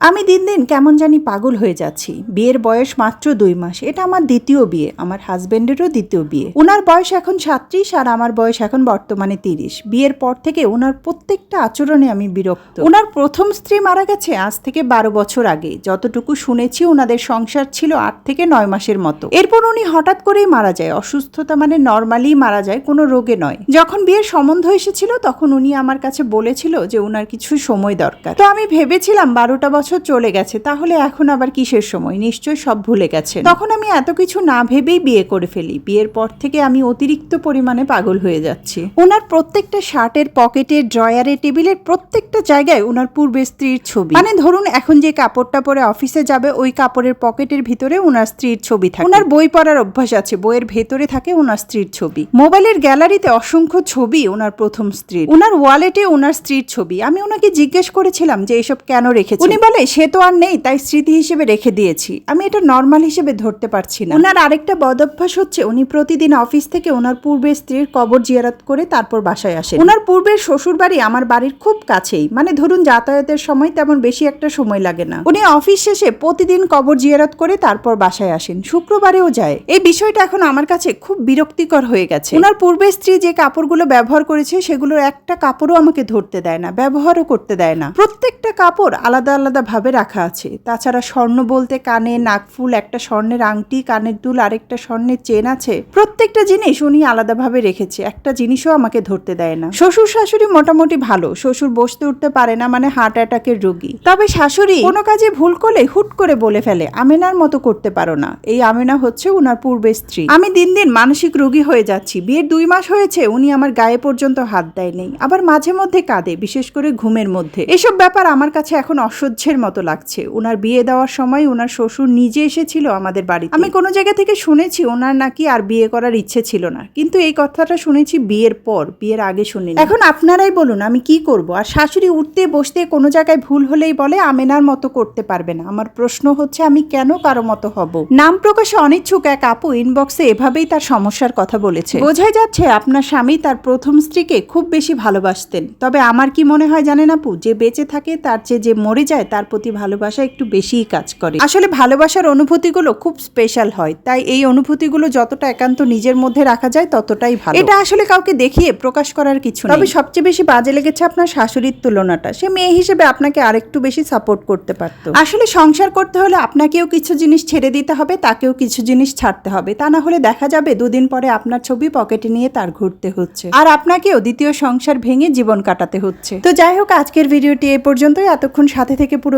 আমি দিন দিন কেমন জানি পাগল হয়ে যাচ্ছি। বিয়ের বয়স মাত্র দুই মাস। এটা আমার দ্বিতীয় বিয়ে, আমার হাজবেন্ডেরও দ্বিতীয় বিয়ে। ওনার বয়স এখন সাত্রিশ আর আমার বয়স এখন বর্তমানে তিরিশ। বিয়ের পর থেকে ওনার প্রত্যেকটা আচরণে আমি বিরক্ত। ওনার প্রথম স্ত্রী মারা গেছে আজ থেকে বারো বছর আগে। যতটুকু শুনেছি ওনাদের সংসার ছিল আট থেকে নয় মাসের মতো। এরপর উনি হঠাৎ করেই মারা যায়। অসুস্থতা মানে নর্মালি মারা যায়, কোনো রোগে নয়। যখন বিয়ের সম্বন্ধ এসেছিল, তখন উনি আমার কাছে বলেছিল যে ওনার কিছু সময় দরকার। তো আমি ভেবেছিলাম বারোটা বছর চলে গেছে, তাহলে এখন আবার কিসের সময়? নিশ্চয়ই সব ভুলে গেছে তখন আমি এত কিছু না ভেবেই বিয়ে করে ফেলি। বিয়ের পর থেকে আমি অতিরিক্ত পরিমাণে পাগল হয়ে যাচ্ছি। ওনার প্রত্যেকটা শার্টের পকেটে ড্রয়ারে টেবিলের প্রত্যেকটা জায়গায় ওনার পূর্বের স্ত্রীর ছবি। মানে ধরুন, এখন যে কাপড়টা পরে অফিসে যাবে, ওই কাপড়ের পকেটের ভিতরে ওনার স্ত্রীর ছবি থাকে। ওনার বই পড়ার অভ্যাস আছে, বইয়ের ভেতরে থাকে ওনার স্ত্রীর ছবি। মোবাইলের গ্যালারিতে অসংখ্য ছবি ওনার প্রথম স্ত্রীর। ওনার ওয়ালেটে ওনার স্ত্রীর ছবি। আমি ওনাকে জিজ্ঞেস করেছিলাম যে এসব কেন রেখেছি উনি বলে সে তো আর নেই, তাই স্মৃতি হিসেবে রেখে দিয়েছি। আমি এটা নর্মাল হিসেবে ধরতে পারছি না। ওনার আরেকটা বদভ্যাস হচ্ছে, উনি প্রতিদিন অফিস থেকে ওনার পূর্বের স্ত্রীর কবর জিয়ারত করে তারপর বাসায় আসেন। ওনার পূর্বের শ্বশুর বাড়ি আমার বাড়ির খুব কাছেই। মানে ধরুন, যাতায়াতের সময় তেমন বেশি একটা সময় লাগে না। উনি অফিস শেষে প্রতিদিন কবর জিয়ারত করে তারপর বাসায় আসেন। শুক্রবারেও যায়। এই বিষয়টা এখন আমার কাছে খুব বিরক্তিকর হয়ে গেছে। ওনার পূর্বের স্ত্রী যে কাপড়গুলো ব্যবহার করেছে, সেগুলোর একটা কাপড়ও আমাকে ধরতে দেয় না, ব্যবহারও করতে দেয় না। প্রত্যেকটা কাপড় আলাদা আলাদা ভাবে রাখা আছে। তাছাড়া স্বর্ণ বলতে কানে নাকফুল একটা স্বর্ণের আংটি, কানের দুল, আরেকটা স্বর্ণের চেন আছে। প্রত্যেকটা জিনিস উনি আলাদাভাবে রেখেছে। একটা জিনিসও আমাকে ধরতে দেয় না। শ্বশুর শাশুড়ি মোটামুটি ভালো। শ্বশুর বসতে উঠতে পারে না মানে হার্ট অ্যাটাকের রোগী। তবে শাশুড়ি কোনো কাজে ভুল করলে হুট করে বলে ফেলে, আমেনার মতো করতে পারো না। এই আমেনা হচ্ছে উনার পূর্বের স্ত্রী। আমি দিন দিন মানসিক রোগী হয়ে যাচ্ছি। বিয়ের দুই মাস হয়েছে, উনি আমার গায়ে পর্যন্ত হাত দেয় নেই আবার মাঝে মধ্যে কাঁদে, বিশেষ করে ঘুমের মধ্যে। এসব ব্যাপার আমার কাছে এখন অসহ্যের মতো লাগছে। ওনার বিয়ে দেওয়ার সময় ওনার শ্বশুর নিজে এসেছিল আমাদের বাড়িতে। আমি কোনো জায়গা থেকে শুনেছি ওনার নাকি আর বিয়ে করার ইচ্ছে ছিল না। কিন্তু এই কথাটা শুনেছি বিয়ের পর, বিয়ের আগে শুনিনি। এখন আপনারাই বলুন, আমি কি করব? আর শাশুড়ি উঠতে বসতে কোনো জায়গায় ভুল হলেই বলে, আমেনার মতো করতে পারবে না। আমার প্রশ্ন হচ্ছে, আমি কেন কারও মতো হব? নাম প্রকাশে অনিচ্ছুক এক আপু ইনবক্সে এভাবেই তার সমস্যার কথা বলেছে। বোঝাই যাচ্ছে, আপনার স্বামী তার প্রথম স্ত্রীকে খুব বেশি ভালোবাসতেন। তবে আমার কি মনে হয় জানেন আপু? যে বেঁচে থাকে, তার চেয়ে যে মরে যায়, তার প্রতি ভালোবাসা একটু বেশিই কাজ করে। আসলে ভালোবাসার অনুভূতিগুলো খুব স্পেশাল হয় তাই এই অনুভূতিগুলো যতটা একান্ত নিজের মধ্যে রাখা যায় ততটাই ভালো। এটা আসলে কাউকে দেখিয়ে প্রকাশ করার কিছু তবে সবচেয়ে বেশি বাজে লেগেছে আপনার শাশুড়ির তুলনাটা। সে মেয়ে হিসেবে আপনাকে আরেকটু বেশি সাপোর্ট করতে পারতো। আসলে সংসার করতে হলে আপনাকেও কিছু জিনিস ছেড়ে দিতে হবে তাকেও কিছু জিনিস ছাড়তে হবে। তা না হলে দেখা যাবে দুদিন পরে আপনার ছবি পকেটে নিয়ে তার ঘুরতে হচ্ছে। আর আপনাকেও দ্বিতীয় সংসার ভেঙে জীবন কাটাতে হচ্ছে। তো যাই হোক আজকের ভিডিওটি এ পর্যন্তই। এতক্ষণ সাথে থেকে পুরো